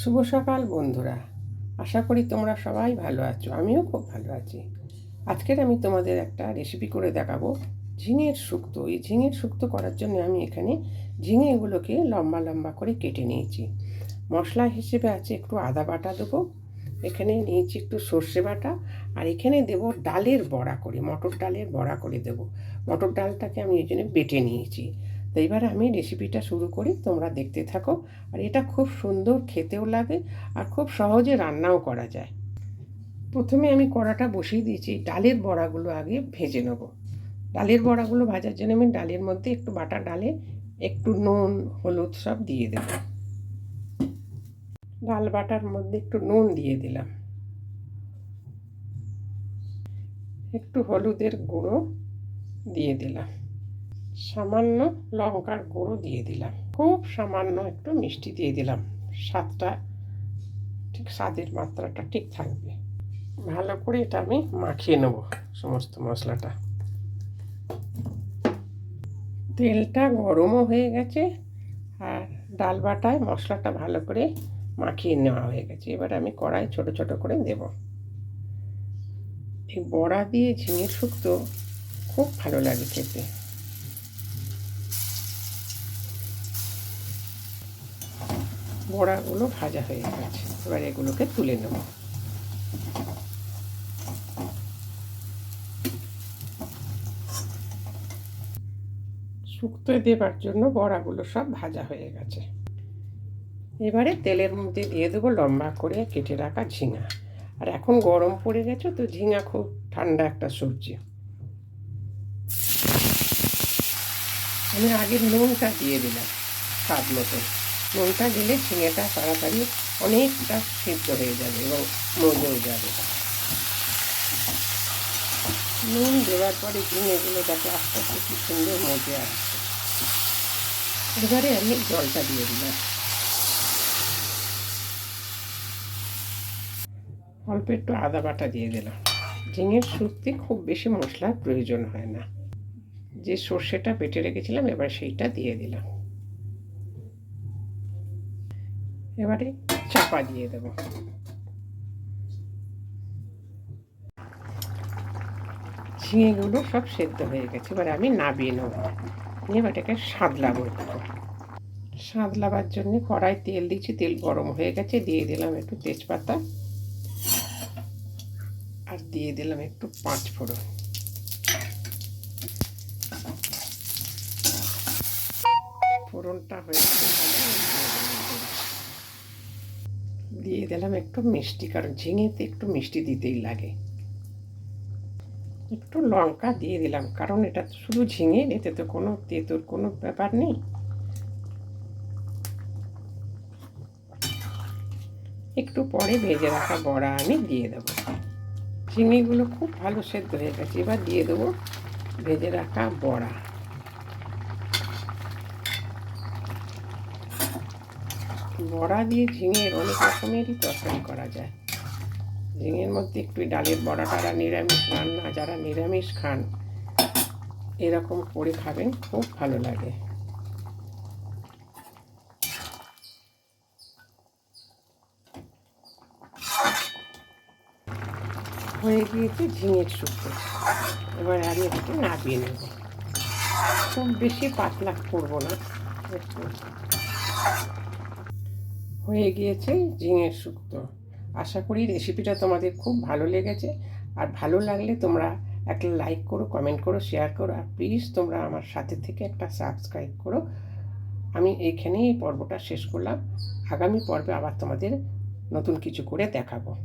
শুভ সকাল, বন্ধুরা। আশা করি তোমরা সবাই ভালো আছো, আমিও খুব ভালো আছি। আজকের আমি তোমাদের একটা রেসিপি করে দেখাবো। ঝিঙের শুক্তো, এই ঝিঙের শুক্তো করার জন্য আমি এখানে ঝিঙেগুলোকে লম্বা লম্বা করে কেটে নিয়েছি। মশলা হিসেবে আছে একটু আদা বাটা দেবো, এখানে নিয়েছি একটু সর্ষে বাটা, আর এখানে দেব ডালের বড়া করে, মটর ডালের বড়া করে দেব। মটর ডালটাকে আমি এই জন্য বেটে নিয়েছি। তো এবারে আমি রেসিপিটা শুরু করি, তোমরা দেখতে থাকো। আর এটা খুব সুন্দর খেতেও লাগে আর খুব সহজে রান্নাও করা যায়। প্রথমে আমি কড়াটা বসিয়ে দিয়েছি, ডালের বড়াগুলো আগে ভেজে নেব। ডালের বড়াগুলো ভাজার জন্য আমি ডালের মধ্যে একটু বাটা ডালে একটু নুন, হলুদ সব দিয়ে দেব। ডাল বাটার মধ্যে একটু নুন দিয়ে দিলাম। একটু হলুদের গুঁড়ো দিয়ে দিলাম। সামান্য লঙ্কার গুঁড়ো দিয়ে দিলাম। খুব সামান্য একটু মিষ্টি দিয়ে দিলাম। স্বাদটা ঠিক স্বাদের মাত্রাটা ঠিক থাকবে। ভালো করে এটা আমি মাখিয়ে নেব সমস্ত মশলাটা। তেলটা গরমও হয়ে গেছে আর ডাল বাটায় মশলাটা ভালো করে মাখিয়ে নেওয়া হয়ে গেছে। এবার আমি কড়াই ছোট ছোট করে দেব। এই বড়া দিয়ে ঝিঙের শুক্তো খুব ভালো লাগে খেতে। বড়াগুলো ভাজা হয়ে গেছে। এবার এগুলোকে তুলে নেব। শুক্তো দেবার জন্য বড়াগুলো সব ভাজা হয়ে গেছে। এবারে তেলের মধ্যে দিয়ে দেবো লম্বা করে কেটে রাখা ঝিঙা। আর এখন গরম পড়ে গেছে তো ঝিঙা খুব ঠান্ডা একটা সবজি। আমি আগে নুনটা দিয়ে দিলাম স্বাদ মতো। নুনটা দিলে ঝিঙেটা তাড়াতাড়ি অনেকটা সিদ্ধ হয়ে যাবে এবং মজেও যাবে। নুন দেওয়ার পরে ঝিঙেগুলো যাতে আস্তে আস্তে কি সুন্দর মজে আসছে। এবারে আমি জলটা দিয়ে দিলাম। অল্প একটু আদা বাটা দিয়ে দিলাম। ঝিঙের শুক্তি খুব বেশি মশলার প্রয়োজন হয় না। যে সর্ষেটা বেটে রেখেছিলাম, এবার সেইটা দিয়ে দিলাম। এবারে চাপা দিয়ে দেব। ঝিঙেগুলো সব সেদ্ধ হয়ে গেছে, এবার আমি নাবিয়ে নেব। নিয়ে এটাকে সাদলাবো একটু। সাদলাবার জন্য কড়াই তেল দিচ্ছি, তেল গরম হয়ে গেছে, দিয়ে দিলাম একটু তেজপাতা। আর দিয়ে দিলাম একটু পাঁচ ফোড়ন। ফোড়নটা হয়ে দিয়ে দিলাম একটু মিষ্টি, কারণ ঝিঙেতে একটু মিষ্টি দিতেই লাগে। একটু লঙ্কা দিয়ে দিলাম, কারণ এটা শুধু ঝিঙে, এতে তো কোনো তেঁতুর কোনো ব্যাপার নেই। একটু পরে ভেজে রাখা বড়া আমি দিয়ে দেবো। ঝিঙেগুলো খুব ভালো সেদ্ধ হয়ে গেছে, এবার দিয়ে দেবো ভেজে রাখা বড়া। বড়া দিয়ে ঝিঙের অনেক রকমেরই তরকারি করা যায়। ঝিঙের মধ্যে একটু ডালের বড়া টাড়া নিরামিষ রান্না, যারা নিরামিষ খান, এরকম করে খাবেন, খুব ভালো লাগে। হয়ে গিয়েছে ঝিঙের শুক্তো। এবার আমি একটু নাবিয়ে নেব। খুব বেশি পাতলা করব না। হয়ে গিয়েছে ঝিঙের শুক্তো। আশা করি রেসিপিটা তোমাদের খুব ভালো লেগেছে। আর ভালো লাগলে তোমরা একটা লাইক করো কমেন্ট করো শেয়ার করো, আর প্লিজ তোমরা আমার সাথে থেকে একটা সাবস্ক্রাইব করো। আমি এইখানেই এই পর্বটা শেষ করলাম। আগামী পর্বে আবার তোমাদের নতুন কিছু করে দেখাবো।